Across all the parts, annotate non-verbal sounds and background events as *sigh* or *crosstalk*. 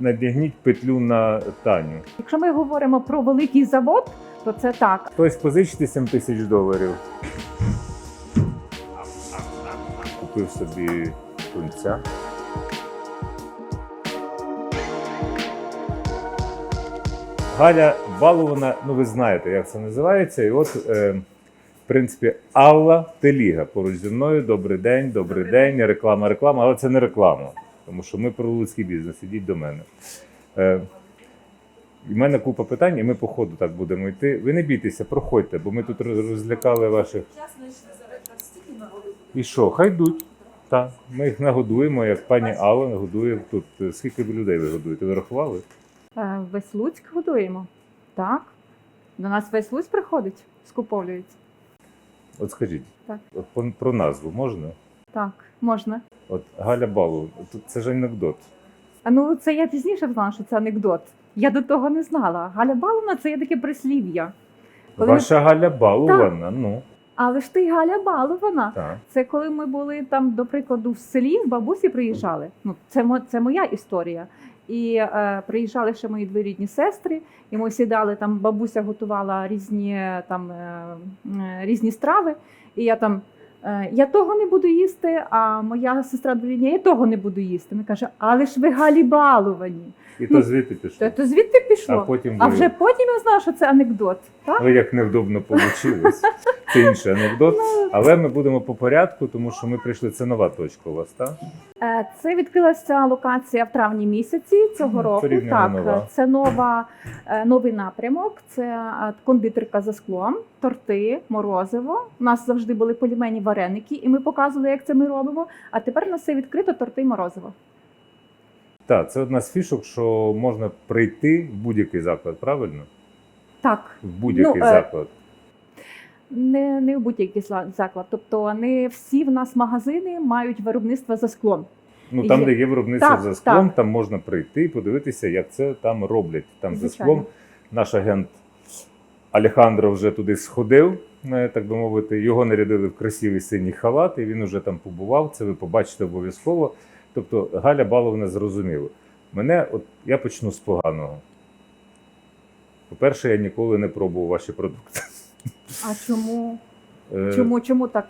надягніть петлю на Таню. Якщо ми говоримо про великий завод, то це так. Хтось позичте 7 тисяч доларів. Купив собі тунця. Галя балована, ну ви знаєте, як це називається. І от, е, в принципі, Алла Теліга поруч зі мною. Добрий день, добрий, день. Реклама, реклама, але це не реклама, тому що ми про людський бізнес. Ідіть до мене. Е, у мене купа питань, і ми по ходу так будемо йти. Ви не бійтеся, проходьте, бо ми тут розлякали ваших. І що, хай йдуть. Так, ми їх нагодуємо, як пані Алла нагодує тут. Скільки ви людей ви годуєте? Ви рахували? Е, Весь Луцьк годуємо. Так. До нас весь Луцьк приходить, скуповується. От скажіть, Так. от про назву можна? Так, можна. От Галя Балу, тут це ж анекдот. А ну це я пізніше знала, що це анекдот. Я до того не знала. Галя Баловна це є таке прислів'я. Коли ми- Ваша Галя Балувана, ну Але ж ти Галя Балована. так. Це коли ми були там, до прикладу, в селі, в бабусі приїжджали. Ну, це, це моя історія. І е, приїжджали ще мої двоюрідні сестри, і ми сідали там. Бабуся готувала різні там е, е, різні страви. І я там я того не буду їсти, а моя сестра двоюрідня, я того не буду їсти. Вона каже, але ж ви Галі баловані. І Ну, то звідти пішло. То, то звідти А потім А ви, вже потім я знала, що це анекдот. Так? ви як невдобно вийшло. Це інший анекдот. Але ми будемо по порядку, тому що ми прийшли. Це нова точка у вас, так? Е, Це відкрилася локація в травні місяці цього Мгм, року. порівняно Так, нова. це нова е, новий напрямок. Це е, кондитерка за склом, торти, морозиво. У нас завжди були полімені вареники, і ми показували, як це ми робимо. А тепер у нас все відкрито торти і морозиво. Так, це одна з фішок, що можна прийти в будь-який заклад, правильно? Так, В будь-який Ну, е, заклад. не, не в будь-який заклад. Тобто не всі в нас магазини мають виробництво за склом. Ну там, є. де є виробництво Так, за склом, так. там можна прийти і подивитися, як це там роблять. Там за склом наш агент Алехандро вже туди сходив, е, так би мовити. Його нарядили в красивий синій халат, і він уже там побував. Це ви побачите обов'язково. Тобто Галя Баловна зрозуміла. Мене, от я почну з поганого. По-перше, я ніколи не пробував ваші продукти. А чому? *laughs* Е, Чому, чому так?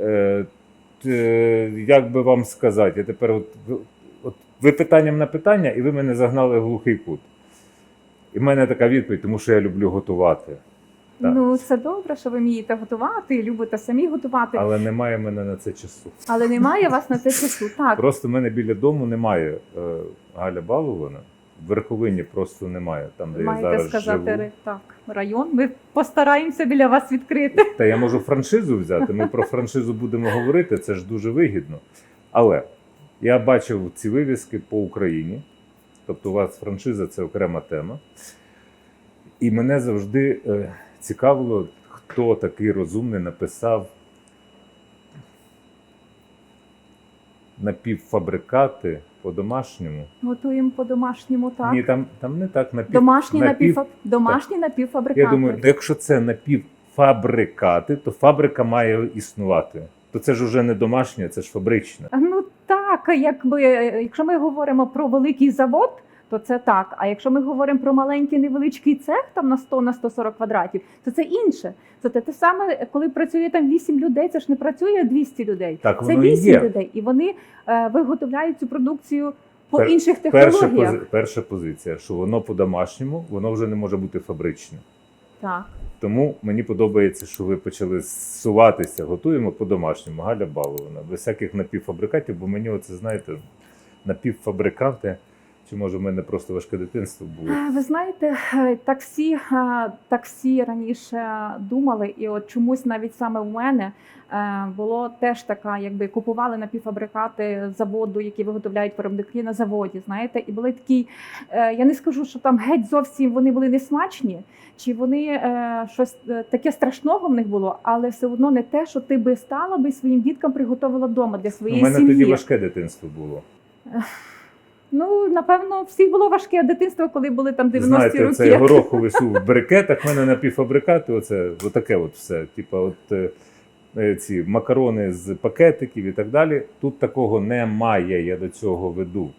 Е, т- як би вам сказати, я тепер от, от ви питанням на питання, і ви мене загнали в глухий кут. І в мене така відповідь, тому що я люблю готувати. Так. Ну це добре, що ви вмієте готувати, і любите самі готувати. Але немає мене на це часу. Але немає вас на це часу. *laughs* Так, Просто в мене біля дому немає е, Галя Балована. В Верховині просто немає, там, де я зараз сказати живу. так. Район. Ми постараємося біля вас відкрити. Та я можу франшизу взяти. Ми про франшизу будемо говорити, це ж дуже вигідно. Але я бачив ці вивіски по Україні. Тобто, у вас франшиза це окрема тема. І мене завжди е, цікавило, хто такий розумний написав напівфабрикати по-домашньому. Готуємо по-домашньому, так. Ні, там, там не так напів... Домашні, напів- напівфаб... Домашні напівфабрикати. Я думаю, якщо це напівфабрикати, то фабрика має існувати. То це ж уже не домашнє, це ж фабричне. Ну так, якби якщо ми говоримо про великий завод, то це так. А якщо ми говоримо про маленький невеличкий цех, там на 100 на 140 квадратів, то це інше. Це те, те саме, коли працює там 8 людей, це ж не працює 200 людей. Так це воно 8 є. людей, і вони е, виготовляють цю продукцію по Пер- інших Перша, технологіях. пози... Перша позиція, що воно по-домашньому, воно вже не може бути фабричне. Так. Тому мені подобається, що ви почали суватися, готуємо по-домашньому, Галя Балована, без всяких напівфабрикатів, бо мені оце, знаєте, напівфабрикати, чи може в мене просто важке дитинство було. Е, Ви знаєте, е, так всі, е, так всі раніше думали, і от чомусь навіть саме в мене було теж така, якби купували напівфабрикати заводу, які виготовляють виробники на заводі. Знаєте, і були такі. Я не скажу, що там геть зовсім вони були несмачні, чи вони щось таке страшного в них було, але все одно не те, що ти би стала би своїм діткам приготувала вдома для У своєї мене сім'ї. тоді важке дитинство було. *laughs* Ну напевно, всіх було важке дитинство, коли були там 90-ті Знаєте, роки. цей гороховий суп в брикетах, в мене напівфабрикати, оце отаке от все. Типа, от е, е, ці макарони з пакетиків і так далі. Тут такого немає, я до цього веду.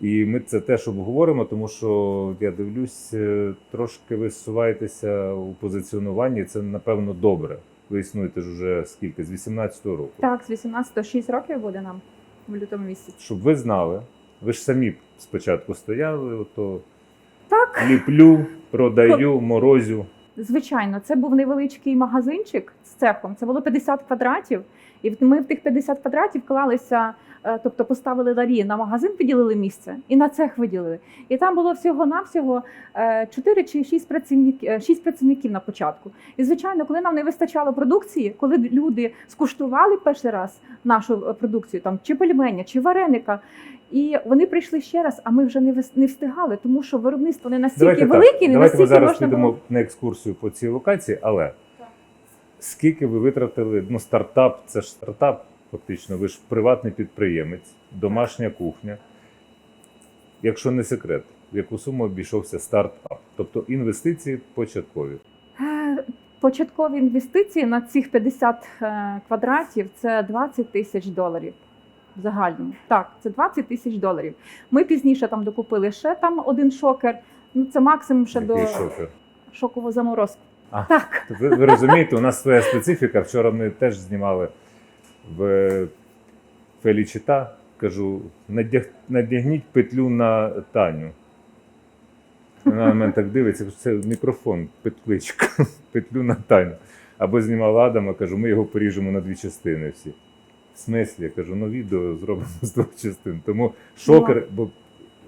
І ми це теж обговоримо, тому що я дивлюсь, е, трошки ви зсуваєтеся у позиціонуванні. Це напевно добре. Ви існуєте ж уже скільки? З 18-го року. Так, з 18 6 років буде нам в лютому місяці. Щоб ви знали, ви ж самі спочатку стояли, ото Так. ліплю, продаю, морозю. Звичайно, це був невеличкий магазинчик з цехом. Це було 50 квадратів, і ми в тих 50 квадратів клалися, е, тобто поставили ларі на магазин, виділили місце і на цех виділили. І там було всього навсього 4 чи 6 працівників, 6 працівників на початку. І звичайно, коли нам не вистачало продукції, коли люди скуштували перший раз нашу е, продукцію, там чи пельменя, чи вареника. І вони прийшли ще раз, а ми вже не не встигали, тому що виробництво не настільки Давайте велике, так. не Давайте настільки ми зараз можна підемо було. на екскурсію по цій локації, але скільки ви витратили? Ну, стартап, це ж стартап, фактично. Ви ж приватний підприємець, домашня кухня. Якщо не секрет, в яку суму обійшовся стартап? Тобто інвестиції початкові. Е, Початкові інвестиції на цих 50 е, квадратів це 20 тисяч доларів. В загальному так, це 20 тисяч доларів. Ми пізніше там докупили ще там один шокер. Ну це максимум ще Який до шокер. шокового заморозку. А. Так, Ви, ви розумієте, у нас своя специфіка. Вчора ми теж знімали в Фелічита. Кажу, надяг, надягніть петлю на Таню. Вона на мене так дивиться, кажу, це мікрофон, петличка, *laughs* петлю на Таню. Або знімала Адама, кажу, ми його поріжемо на дві частини всі. В смислі, я кажу, ну відео зроблено з двох частин. Тому шокер, бо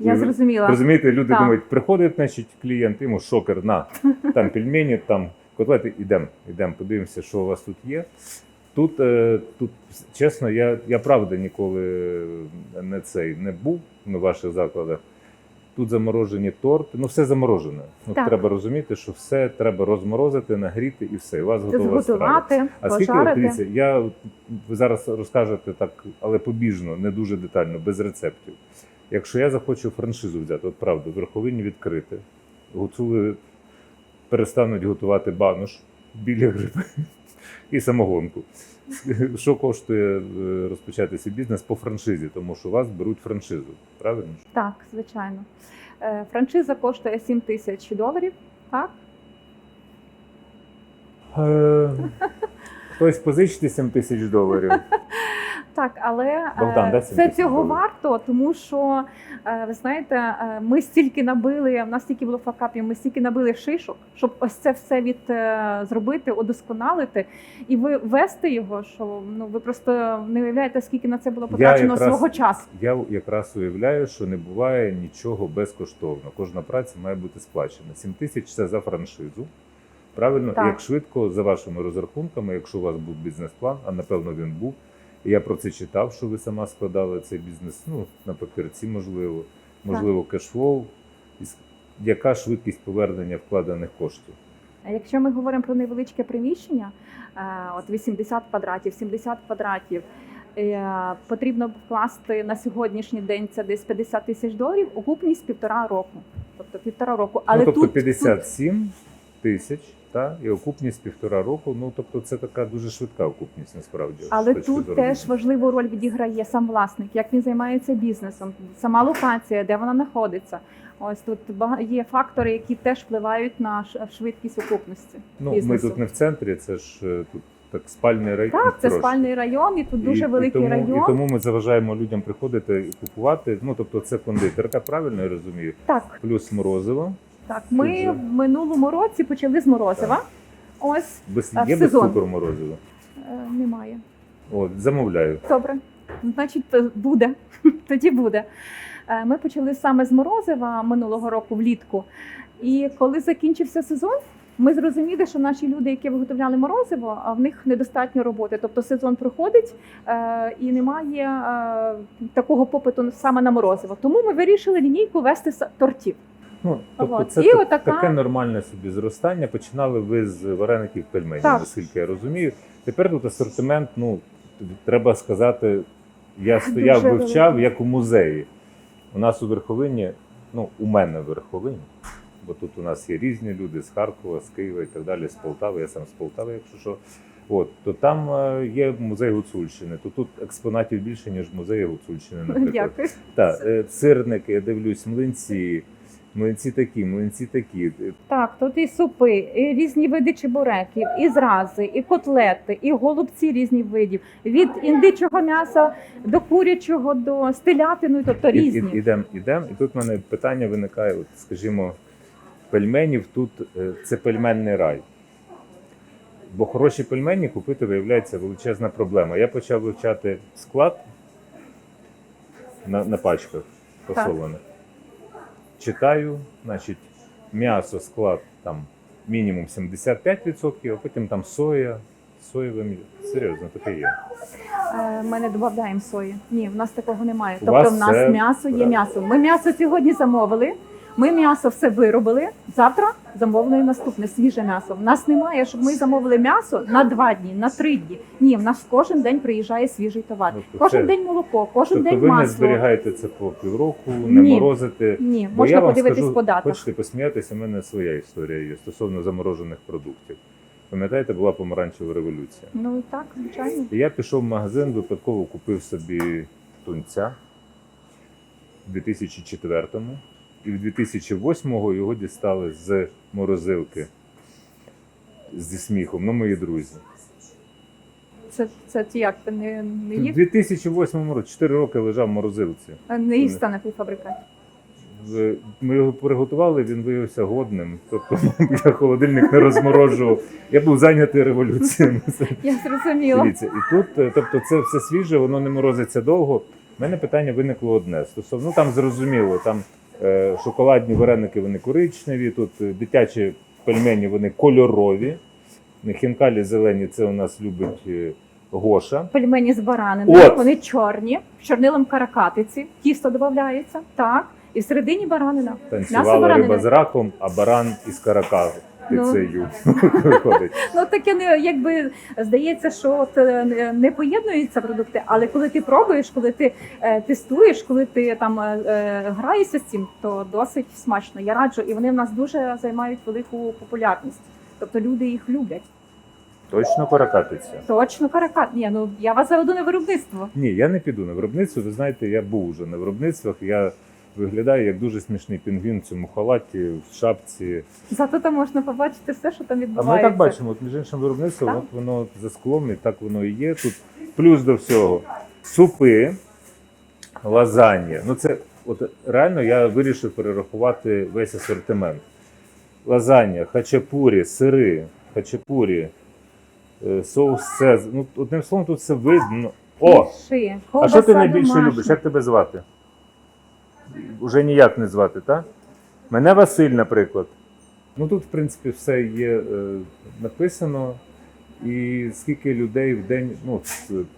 я зрозуміла. Розумієте, люди Так. думають, приходить, значить, клієнт, йому шокер, на, там *laughs* пельмені, там котлети, ідемо, ідемо, подивимося, що у вас тут є. Тут, е, тут чесно, я, я правда ніколи не цей не був на ваших закладах. Тут заморожені торти, ну все заморожене. Ну, Так. треба розуміти, що все треба розморозити, нагріти і все. І у вас готова страва. А скільки пожарити. дивіться, я ви зараз розкажете так, але побіжно, не дуже детально, без рецептів. Якщо я захочу франшизу взяти, от правда, верховині відкрити, гуцули перестануть готувати банош, білі гриби *laughs* і самогонку. *laughs* Що коштує е, розпочати свій бізнес по франшизі, тому що вас беруть франшизу, правильно? Так, звичайно. Е, Франшиза коштує 7 тисяч доларів. Так, Е, *laughs* Хтось позичити 7 тисяч доларів. Так, але е, Богдан, дай це цього варто, тому що е, ви знаєте, е, ми стільки набили, в нас стільки було факапів, ми стільки набили шишок, щоб ось це все від е, зробити, удосконалити і ви вести його. Що ну ви просто не уявляєте, скільки на це було потрачено якраз- свого часу. Я якраз уявляю, що не буває нічого безкоштовно. Кожна праця має бути сплачена. 7 тисяч це за франшизу. Правильно, Так. як швидко, за вашими розрахунками, якщо у вас був бізнес-план, а напевно він був. Я про це читав, що ви сама складали цей бізнес. Ну, на папірці, можливо, можливо, кешфлоу. Яка швидкість повернення вкладених коштів? А Якщо ми говоримо про невеличке приміщення, е, от 80 квадратів, 70 квадратів. е, Потрібно вкласти на сьогоднішній день це десь 50 тисяч доларів, окупність півтора року. Тобто півтора року. Але ну, тобто тут 57 тисяч, та, і окупність півтора року. Ну, тобто це така дуже швидка окупність, насправді. Але тут зору теж важливу роль відіграє сам власник, як він займається бізнесом, сама локація, де вона знаходиться. Ось тут є фактори, які теж впливають на швидкість окупності. Ну, ми тут не в центрі, це ж е, тут так спальний район. Так, це трошки. спальний район, і тут дуже І- великий і тому, район. І тому ми заважаємо людям приходити і купувати. Ну, тобто це кондитерка, правильно я розумію? Так, Плюс морозиво. Так. Ми в минулому році почали з морозива. Ось Без, А в є без сезон? цукру морозиво. е, немає. От, замовляю. Добре, значить, е, буде. *laughs* Тоді буде. Е, Ми почали саме з морозива минулого року влітку. І коли закінчився сезон, ми зрозуміли, що наші люди, які виготовляли морозиво, в них недостатньо роботи. Тобто сезон проходить е, і немає е, такого попиту саме на морозиво. Тому ми вирішили лінійку вести тортів. Ну, тобто От. це І так- отака- таке нормальне собі зростання. Починали ви з вареників пельменів, Так. наскільки я розумію. Тепер тут асортимент, ну, треба сказати, я стояв, Дуже вивчав, великий. як у музеї. У нас у Верховині, ну, у мене в Верховині, бо тут у нас є різні люди з Харкова, з Києва і так далі, з Полтави. Я сам з Полтави, якщо що. От, то там е, є музей Гуцульщини, то тут експонатів більше, ніж в музеї Гуцульщини, наприклад. Дякую. Так, е, сирники, я дивлюсь, млинці, млинці такі, млинці такі. Так, тут і супи, і різні види чебуреків, і зрази, і котлети, і голубці різних видів. Від індичого м'яса до курячого, до стилятину, тобто І- і- різні. Ідемо, ідемо, і тут в мене питання виникає, от, скажімо, пельменів тут е, це пельменний рай. Бо хороші пельмені купити, виявляється, величезна проблема. Я почав вивчати склад на, на пачках фасованих. Читаю, значить, м'ясо, склад там мінімум 75%, а потім там соя, соєве м'ясо. Серйозно, таке є. Е, Ми не додаємо сої. Ні, в нас такого немає. У тобто вас в нас це м'ясо є м'ясо. Ми м'ясо сьогодні замовили. Ми м'ясо все виробили. Завтра замовили наступне свіже м'ясо. В нас немає, щоб ми замовили м'ясо на два дні, на три дні. Ні, в нас кожен день приїжджає свіжий товар. Ну, то Кожен це- день молоко, кожен Тобто день ви не масло. зберігаєте це по півроку, не Ні. морозите. Ні, Бо я можна вам подивитись скажу, по датах. Хочете посміятися, у мене своя історія є стосовно заморожених продуктів. Пам'ятаєте, була помаранчева революція. Ну так, звичайно. І я пішов в магазин, випадково купив собі тунця в 2004-му, і в 2008-му його дістали з морозилки зі сміхом, ну мої друзі. Це, це як ти не, не В їв, 2008 році 4 роки лежав в морозилці. не їв на півфабрикаті. В- Ми його приготували, він виявився годним. Тобто я холодильник не розморожував. Я був зайнятий революціями. Я зрозуміла. Дивіться, і тут, е, тобто, це все свіже, воно не морозиться довго. У мене питання виникло одне. Стосовно ну там зрозуміло, там шоколадні вареники вони коричневі, тут е, дитячі пельмені вони кольорові. Хінкалі зелені це у нас любить е, Гоша. Пельмені з бараниною, От. вони чорні, з чорнилом каракатиці, тісто додається, так. І всередині баранина. М'ясо Танцювала баранини. риба з раком, а баран із Ну. Каракатицею *laughs* виходить. Ну таке не якби здається, що от е, не- поєднуються продукти, але коли ти пробуєш, коли ти е, тестуєш, коли ти там е, граєшся з цим, то досить смачно. Я раджу, і вони в нас дуже займають велику популярність. Тобто люди їх люблять. Точно каракатиця. Точно каракат. Ні, ну я вас заведу на виробництво. Ні, я не піду на виробництво. Ви знаєте, я був уже на виробництвах. Я виглядаю як дуже смішний пінгвін в цьому халаті, в шапці. Зато там можна побачити все, що там А відбувається. ми так бачимо, от між іншим виробництво, Так. от воно за склом, і так воно і є. Тут плюс до всього супи, лазанья. Ну це от реально я вирішив перерахувати весь асортимент. Лазанья, хачапурі, сири, хачапурі, е, соус цез. Ну, одним словом, тут все видно. О! Ши, А що ти найбільше домашня. любиш? Як тебе звати? Уже ніяк не звати, так? Мене Василь, наприклад. Ну тут, в принципі, все є е, написано. І скільки людей в день ну,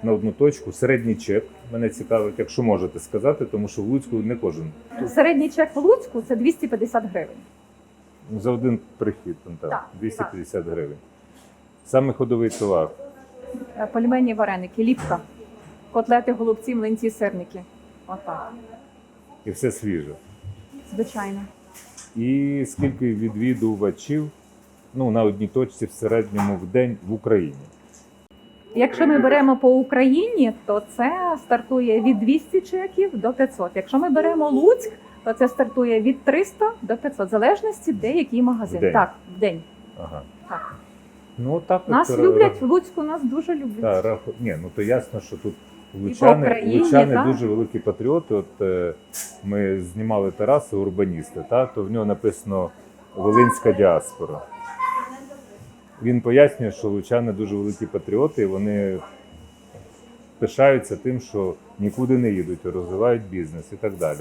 на одну точку, середній чек. Мене цікавить, якщо можете сказати, тому що в Луцьку не кожен. Середній чек в Луцьку це 250 гривень. Ну, За один прихід, там, так, Так, 250 гривень. Саме ходовий товар. Е, Пельмені вареники, ліпка, котлети, голубці, млинці, сирники. Отак, І все свіже. звичайно. І скільки відвідувачів ну, на одній точці в середньому в день в Україні. Якщо ми беремо по Україні, то це стартує від 200 чеків до 500. Якщо ми беремо Луцьк, то це стартує від 300 до 500, в залежності де який магазин. В день. Так, в день. Ага. Так. Ну, так Нас от, люблять в Луцьку, нас дуже люблять. Та, раху... Ні, ну то ясно, що тут лучани, Україні, лучани так. дуже великі патріоти. От е, ми знімали Тараса, урбаністи, та, то в нього написано Волинська діаспора. Він пояснює, що лучани дуже великі патріоти, і вони пишаються тим, що нікуди не їдуть, розвивають бізнес і так далі.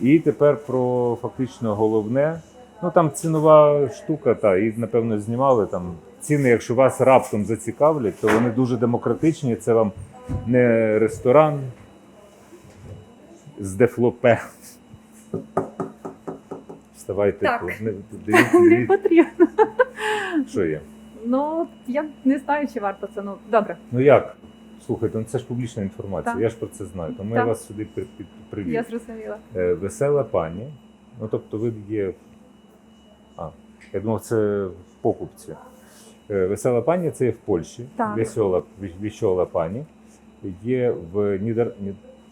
І тепер про фактично головне. Ну там цінова штука, та і напевно знімали там ціни, якщо вас раптом зацікавлять, то вони дуже демократичні. Це вам не ресторан з дефлопе. Вставайте Так. тут. Не- Дивіться, Не дивіться, потрібно. що є. Ну я не знаю, чи варто це. Ну добре, Ну як? Слухайте, ну це ж публічна інформація. Так. Я ж про це знаю. Тому я Так. вас сюди при- при- привів. я зрозуміла. Е, Весела пані. Ну тобто ви є. А, я думав, це в покупці. Е, Весела пані це є в Польщі. Так. Весела, весела пані є в Нідер...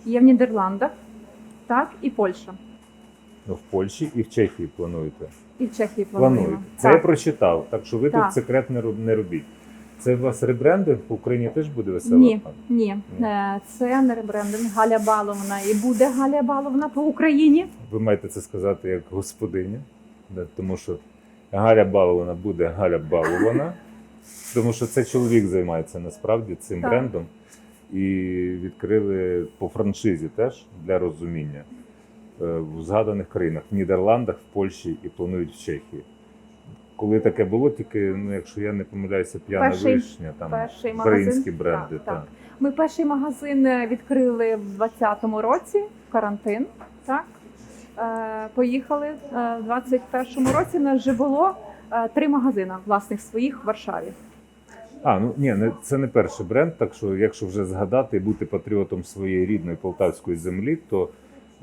Є в Нідерландах, так, і Польща. ну, в Польщі і в Чехії плануєте. І в Чехії плануємо. Плануєте. Це я Так. прочитав, так що ви Так. тут секрет не роб- не робіть. Це у вас ребрендинг в Україні теж буде весела Ні, ні, Ні. Е, це не ребрендинг Галя Баловна і буде Галя Баловна по Україні. Ви маєте це сказати як господиня, да, тому що Галя Балована буде Галя Балована, тому що це чоловік займається насправді цим Так. брендом. І відкрили по франшизі теж для розуміння е, в згаданих країнах в Нідерландах, в Польщі і планують в Чехії. Коли таке було, тільки, ну, якщо я не помиляюся, п'яна Перший- вишня, там перший українські магазин. бренди. Так, так. так. Ми перший магазин е, відкрили в 2020 році, карантин. Так. Е, поїхали е, в 2021 році. У нас вже було три магазини власних своїх в Варшаві. А, ну ні, не- це не перший бренд, так що якщо вже згадати і бути патріотом своєї рідної полтавської землі, то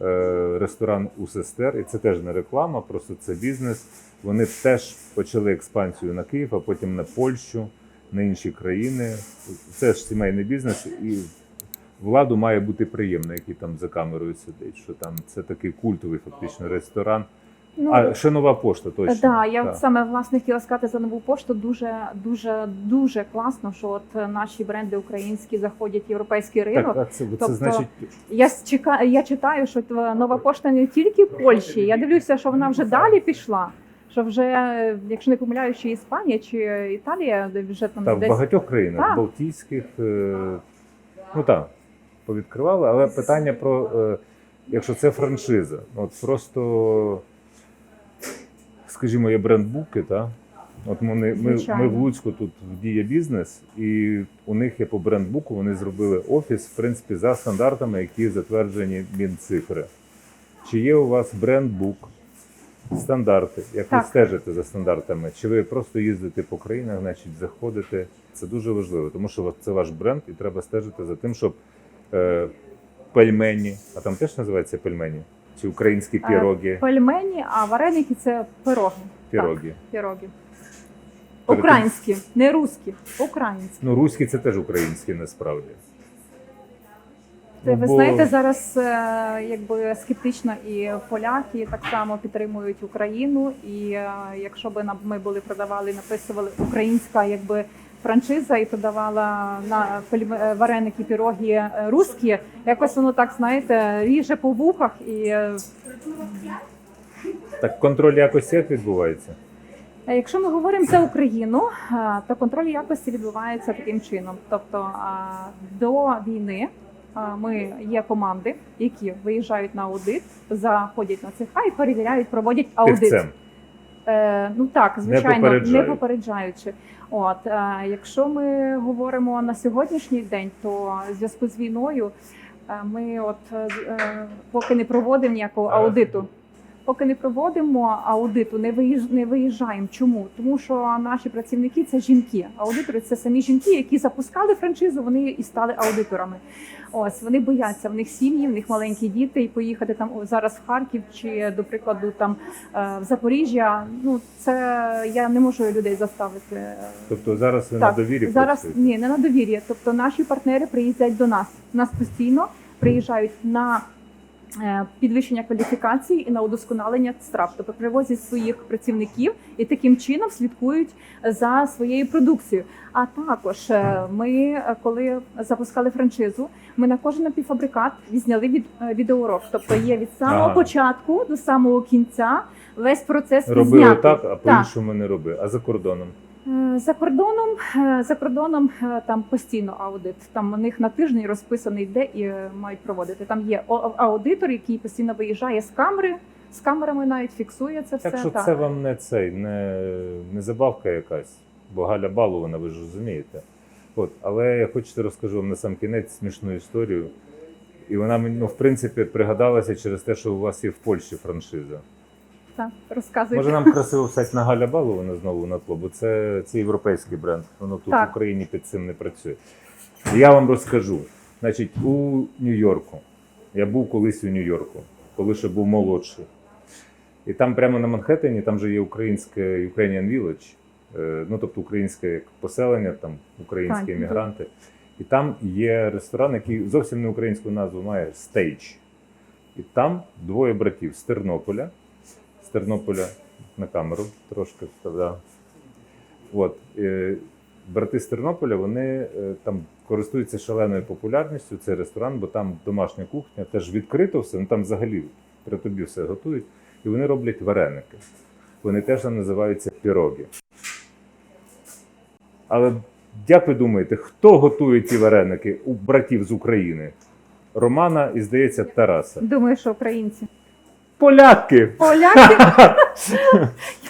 е, ресторан у сестер, і це теж не реклама, просто це бізнес. Вони теж почали експансію на Київ, а потім на Польщу, на інші країни. Це ж сімейний бізнес, і владу має бути приємно, який там за камерою сидить. Що там це такий культовий фактично ресторан. Ну, а ще нова пошта, точно. Да, я Так. саме власне хотіла сказати за нову пошту. Дуже дуже дуже класно, що от наші бренди українські заходять в європейський ринок. Так, а це, це Тобто, значить Я с- чека, я читаю, що нова пошта не тільки в Польщі. Я дивлюся, що вона вже далі пішла. Що вже, якщо не помиляюсь, чи Іспанія чи Італія, вже там Так, в багатьох країнах Так. Балтійських, е, ну так, повідкривали, але питання про, е, якщо це франшиза, от просто, скажімо, є брендбуки, так? От вони, ми, ми в Луцьку тут в діє бізнес, і у них є по брендбуку, вони зробили офіс, в принципі, за стандартами, які затверджені Мінцифри. Чи є у вас брендбук, стандарти? Як ви стежите за стандартами? Чи ви просто їздите по країнах, значить, заходите? Це дуже важливо, тому що це ваш бренд, і треба стежити за тим, щоб е, пельмені, а там теж називається пельмені? Чи українські Е, піроги? пельмені, а вареники це пироги. Піроги. Так, піроги. Українські, не русські, українські. Ну, руські це теж українські насправді. Це, ви бо- знаєте, зараз е, якби скептично і поляки так само підтримують Україну. І е, якщо б ми були продавали, написували українська якби франшиза і продавала на е, вареники, піроги е, русські, якось воно так знаєте ріже по вухах і. е, Так контроль якості як відбувається? Якщо ми говоримо за Україну, то контроль якості відбувається таким чином. Тобто до війни ми є команди, які виїжджають на аудит, заходять на цеха і перевіряють, проводять аудит. Е, ну так, звичайно, не не попереджаючи. От е, якщо ми говоримо на сьогоднішній день, то в зв'язку з війною е, ми, от поки не проводимо ніякого аудиту. Поки не проводимо аудиту, не не виїжджаємо. Чому? Тому що наші працівники це жінки. Аудитори це самі жінки, які запускали франшизу, вони і стали аудиторами. Ось вони бояться. В них сім'ї, в них маленькі діти, і поїхати там зараз в Харків чи, до прикладу, там е, в Запоріжжя. Ну це я не можу людей заставити. Тобто зараз Так, на довірі зараз працюєте? ні, не на довір'я. Тобто наші партнери приїздять до нас. Нас постійно приїжджають на підвищення кваліфікації і на удосконалення страв. Тобто привозять своїх працівників і таким чином слідкують за своєю продукцією. А також е, ми, е, коли запускали франшизу, ми на кожен напівфабрикат відзняли від е, відеоурок. Тобто є від самого Ага. початку до самого кінця весь процес Робили так, а по-іншому не роби. А за кордоном? Е, За кордоном, е, за кордоном е, там постійно аудит. Там у них на тиждень розписаний, де і мають проводити. Там є аудитор, який постійно виїжджає з камери, з камерами навіть фіксує це все. Так що так. це вам не цей, не, не забавка якась, бо Галя Балована, ви ж розумієте. От, але я хочете розкажу вам на сам кінець смішну історію. І вона мені, ну, в принципі, пригадалася через те, що у вас є в Польщі франшиза. Так, розказуйте. Може, нам красиво встати на Галя Балована знову на тло, бо це, це європейський бренд. Воно тут Так. в Україні під цим не працює. Я вам розкажу. Значить, у Нью-Йорку. Я був колись у Нью-Йорку, коли ще був молодший. І там прямо на Манхеттені, там же є українське Ukrainian Village. е, ну тобто українське поселення, там українські емігранти. І там є ресторан, який зовсім не українську назву має Стейдж. І там двоє братів з Тернополя. Тернополя на камеру трошки вставляв. От, е, брати з Тернополя вони е, там користуються шаленою популярністю. Це ресторан, бо там домашня кухня, теж відкрито все, ну там взагалі при тобі все готують. І вони роблять вареники. Вони теж там називаються піроги. Але як ви думаєте, хто готує ці вареники у братів з України? Романа і, здається, Тараса. Думаю, що українці. Поляки! Поляки,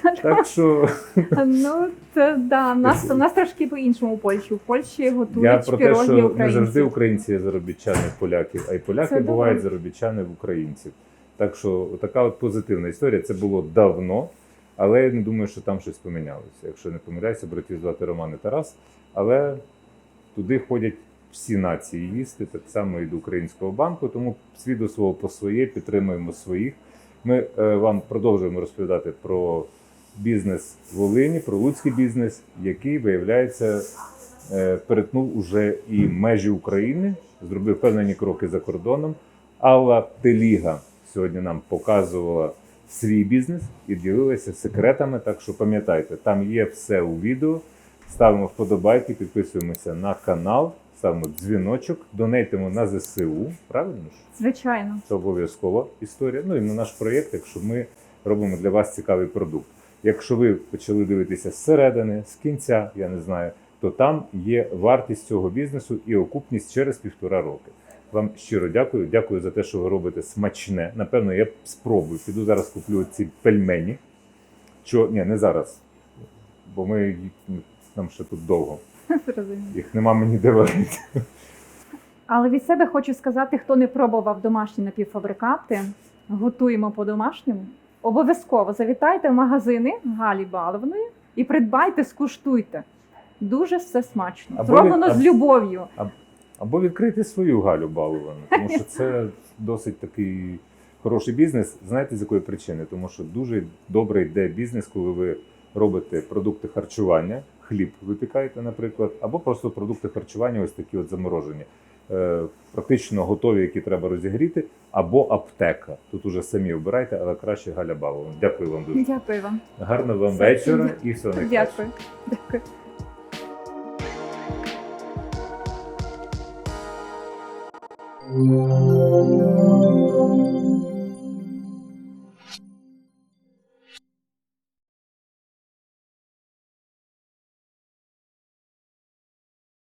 *laughs* Так що ну це да. У нас, у нас трошки по-іншому в Польщі. У Польщі готують я про те, що не завжди українці є заробітчани поляків, а й поляки бувають заробітчани в українців. Так що така от позитивна історія. Це було давно, але я не думаю, що там щось помінялося. Якщо не помиляюся, братів звати Роман і Тарас. Але туди ходять всі нації їсти, так само і до українського банку. Тому свій до свого по своє, підтримуємо своїх. Ми е, вам продовжуємо розповідати про бізнес в Волині, про луцький бізнес, який виявляється е, перетнув уже і межі України, зробив певні кроки за кордоном. Алла Теліга сьогодні нам показувала свій бізнес і ділилася секретами. Так що пам'ятайте, там є все у відео. Ставимо вподобайки, підписуємося на канал, ставимо дзвіночок, донейтимо на ЗСУ. Правильно ж? Звичайно. Це обов'язкова історія. Ну і на наш проєкт, якщо ми робимо для вас цікавий продукт. Якщо ви почали дивитися зсередини, з кінця, я не знаю, то там є вартість цього бізнесу і окупність через півтора роки. Вам щиро дякую. Дякую за те, що ви робите смачне. Напевно, я спробую. Піду зараз куплю ці пельмені. Що ні, не зараз, бо ми нам ще тут довго. *laughs* Їх нема мені де варити. Але від себе хочу сказати, хто не пробував домашні напівфабрикати, готуємо по-домашньому. Обов'язково завітайте в магазини Галі Баловної і придбайте, скуштуйте. Дуже все смачно. Або Зроблено від- з любов'ю. Або відкрити свою Галю Балувану, тому що це досить такий хороший бізнес. Знаєте з якої причини? Тому що дуже добре йде бізнес, коли ви робите продукти харчування, хліб випікаєте, наприклад, або просто продукти харчування, ось такі от заморожені. Е, практично готові, які треба розігріти, або аптека. Тут уже самі обирайте, але краще Галя Балована. Дякую вам дуже. Дякую вам. Гарного вам Все. вечора і всього найкращого. Дякую. Дякую.